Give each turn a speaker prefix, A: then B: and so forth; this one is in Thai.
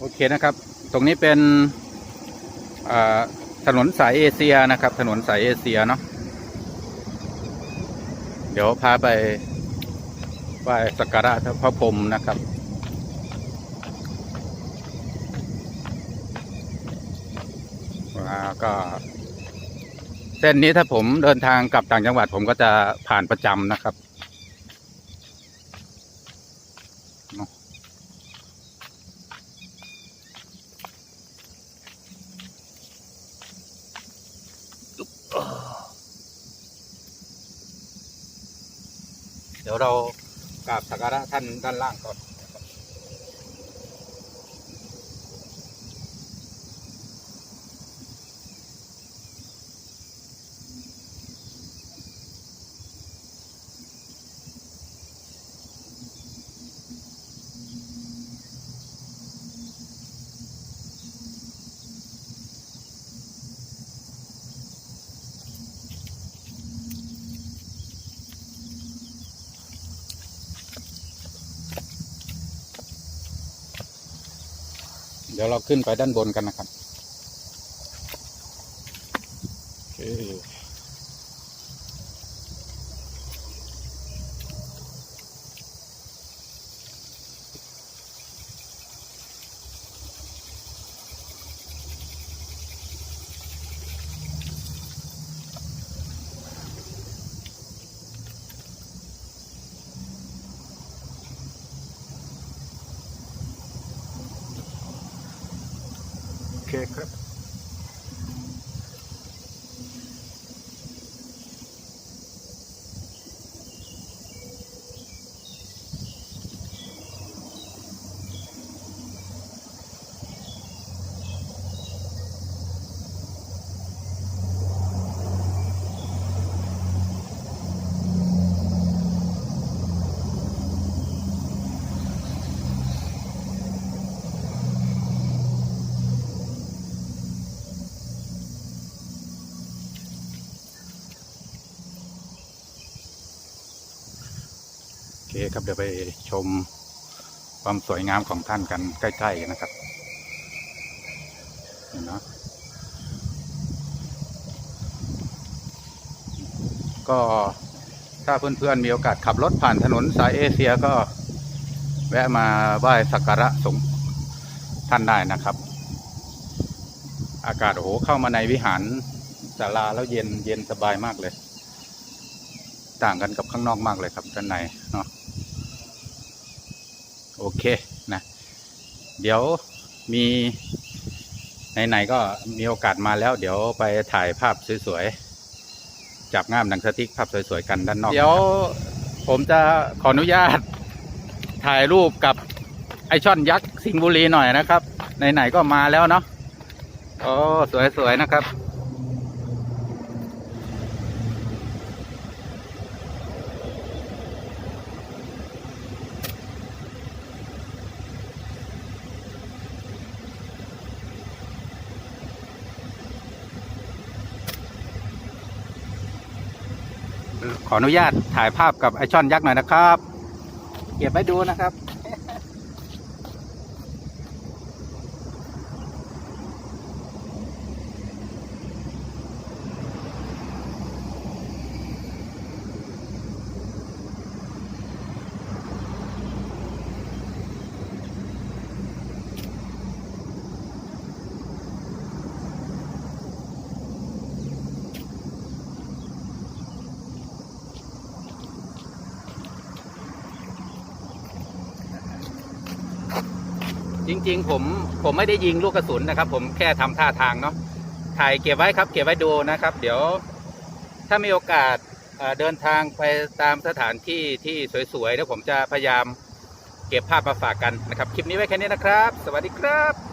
A: โอเคนะครับ ตรงนี้เป็นถนนสายเอเชียนะครับ ถนนสายเอเชียเนาะเดี๋ยวพาไปไหว้สักการะพระพรหมนะครับแล้วก็เส้นนี้ถ้าผมเดินทางกลับต่างจังหวัดผมก็จะผ่านประจำนะครับ เดี๋ยวเรากราบสักการะท่านด้านล่างก่อน เดี๋ยวเราขึ้นไปด้านบนกันนะครับ โอเค โคครับเดี๋ยวไปชมความสวยงามของท่านกันใกล้ๆกันนะครับเห็นเนาะก็ถ้าเพื่อนๆมีโอกาสขับรถผ่านถนนสายเอเชียก็แวะมาไหว้สักการะสงฆ์ท่านได้นะครับ อากาศโอ้โหเข้ามาในวิหารศาลาแล้วเย็นเย็นสบายมากเลย ต่างกันกับข้างนอกมากเลยครับด้านในเนาะ โอเคนะเดี๋ยวมีไหนๆก็มีโอกาสมาแล้ว เดี๋ยวไปถ่ายภาพสวยๆจับง่ามหนังสติ๊กภาพสวยๆกันด้านนอก เดี๋ยวผมจะขออนุญาตถ่ายรูปกับไอช่อนยักษ์สิงห์บุรีหน่อยนะครับ ไหนๆก็มาแล้วเนาะโอ้สวยๆนะครับ ขออนุญาตถ่ายภาพกับไอช่อนยักษ์หน่อยนะครับ เก็บไว้ดูนะครับ จริง ๆ ผมผมไม่ได้ยิงลูกกระสุนนะครับ ผมแค่ทำท่าทางเนาะถ่ายเก็บไว้ครับ เก็บไว้ดูนะครับ เดี๋ยว ถ้ามีโอกาสเดินทางไปตามสถานที่ที่สวยๆแล้วผมจะพยายามเก็บภาพมาฝากกันนะครับ คลิปนี้ไว้แค่นี้นะครับ สวัสดีครับ